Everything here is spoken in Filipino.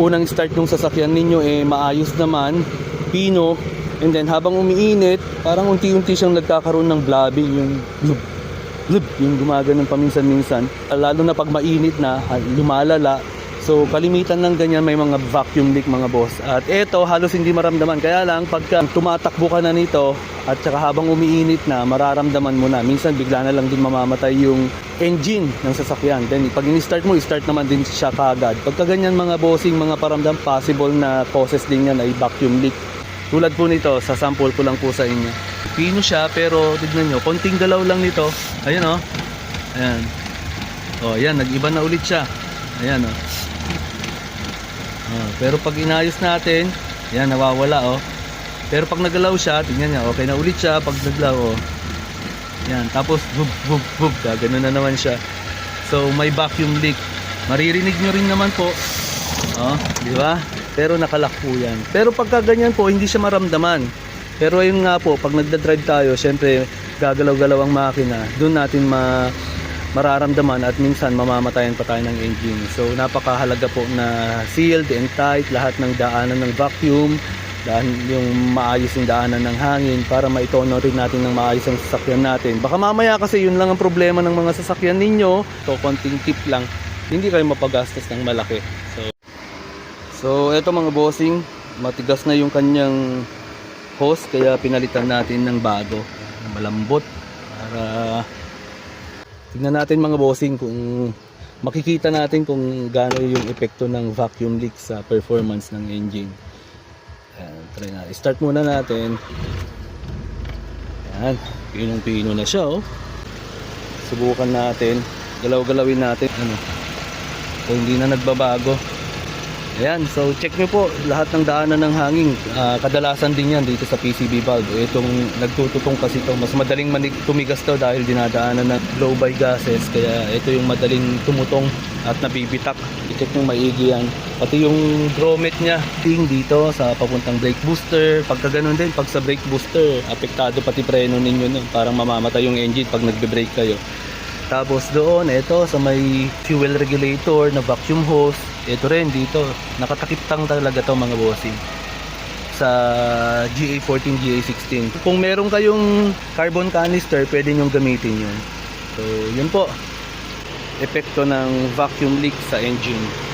unang start ng sasakyan ninyo eh maayos naman, pino, and then habang umiinit, parang unti-unti siyang nagkakaroon ng blabbing, yung blub, blub, yung gumaganon paminsan-minsan. Lalo na pag mainit na, ha- lumalala. So kalimitan ng ganyan may mga vacuum leak mga boss. At eto halos hindi maramdaman. Kaya lang pagka tumatakbo ka na nito at saka habang umiinit na mararamdaman mo na. Minsan bigla na lang din mamamatay yung engine ng sasakyan. Then pag ini-start mo, i-start naman din siya kagad. Pagka ganyan mga bossing, mga paramdam, possible na causes din yan ay vacuum leak. Tulad po nito, sa sample ko lang po sa inyo. Pino siya pero tignan nyo, konting galaw lang nito. Ayun oh. Ayan. Oh, ayan, nag-iba na ulit siya. Ayan oh. Oh, pero pag inayos natin, yan nawawala oh. Pero pag nagalaw siya, tingnan niya, okay na ulit siya pag naglaw oh. Yan, tapos bub bub bub, ganoon na naman siya. So may vacuum leak. Maririnig nyo rin naman po. Oh, di ba? Pero nakalak yan. Pero pagka ganyan po, hindi siya maramdaman. Pero ayun nga po, pag nagda-drive tayo, syempre gagalaw-galaw ang makina. Doon natin ma mararamdaman at minsan mamamatayan pa tayo ng engine. So napakahalaga po na sealed and tight lahat ng daanan ng vacuum, daan yung maayos yung daanan ng hangin para maitono rin natin ng maayos ang sasakyan natin. Baka mamaya kasi yun lang ang problema ng mga sasakyan ninyo. So konting tip lang, hindi kayo mapagastos ng malaki. So So eto mga bossing, matigas na yung kanyang hose kaya pinalitan natin ng bago malambot para tingnan natin mga bossing kung makikita natin kung gaano yung epekto ng vacuum leak sa performance ng engine. Try na. Start muna natin. Ayan, pinong-pino na siya oh. Subukan natin. Galaw-galawin natin. Ano? So hindi na nagbabago. Ayan, so check nyo po lahat ng daanan ng hangin. Ah, kadalasan din yan dito sa PCB valve. Itong nagtututong kasi ito, mas madaling manig tumigas to dahil dinadaanan ng blow by gases. Kaya ito yung madaling tumutong at nabibitak. I-check nyo maigi yan. Pati yung grommet niya, ting dito sa papuntang brake booster. Pagka ganun din, pag sa brake booster, apektado pati preno ninyo nun. Parang mamamatay yung engine pag nagbe-brake kayo. Tapos doon, ito sa may fuel regulator na vacuum hose. Ito rin dito, nakatakip talaga to mga bossing. Sa GA14, GA16. Kung meron kayong carbon canister, pwede nyong gamitin yun. So, yun po. Epekto ng vacuum leak sa engine.